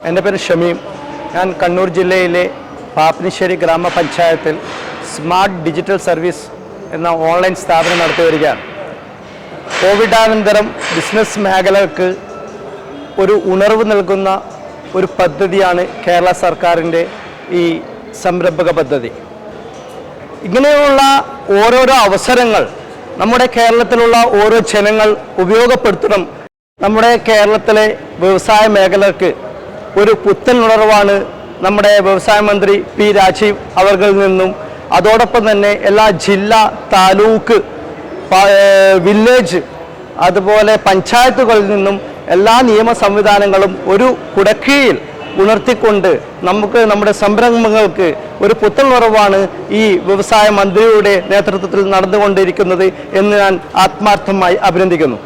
എന്റെ പേര് ഷമീം. ഞാൻ കണ്ണൂർ ജില്ലയിലെ പാപ്പനിശ്ശേരി ഗ്രാമപഞ്ചായത്തിൽ സ്മാർട്ട് ഡിജിറ്റൽ സർവീസ് എന്ന ഓൺലൈൻ സ്ഥാപനം നടത്തി വരികയാണ്. കോവിഡാനന്തരം ബിസിനസ് മേഖലകൾക്ക് ഒരു ഉണർവ് നൽകുന്ന ഒരു പദ്ധതിയാണ് കേരള സർക്കാരിന്റെ ഈ സംരംഭക പദ്ധതി. ഇങ്ങനെയുള്ള ഓരോരോ അവസരങ്ങൾ നമ്മുടെ കേരളത്തിലുള്ള ഓരോ ജനങ്ങൾ ഉപയോഗപ്പെടുത്തണം. നമ്മുടെ കേരളത്തിലെ വ്യവസായ മേഖലക്ക് ഒരു പുത്തൻ ഉണർവാണ് നമ്മുടെ വ്യവസായ മന്ത്രി പി രാജീവ് അവർകളിൽ നിന്നും. അതോടൊപ്പം തന്നെ എല്ലാ ജില്ല താലൂക്ക് വില്ലേജ് അതുപോലെ പഞ്ചായത്തുകളിൽ നിന്നും എല്ലാ നിയമ സംവിധാനങ്ങളും ഒരു കുടക്കീഴിൽ ഉണർത്തിക്കൊണ്ട് നമുക്ക് നമ്മുടെ സംരംഭങ്ങൾക്ക് ഒരു പുത്തൻ ഉറവാണ് ഈ വ്യവസായ മന്ത്രിയുടെ നേതൃത്വത്തിൽ നടന്നുകൊണ്ടിരിക്കുന്നത് എന്ന് ഞാൻ ആത്മാർത്ഥമായി അഭിനന്ദിക്കുന്നു.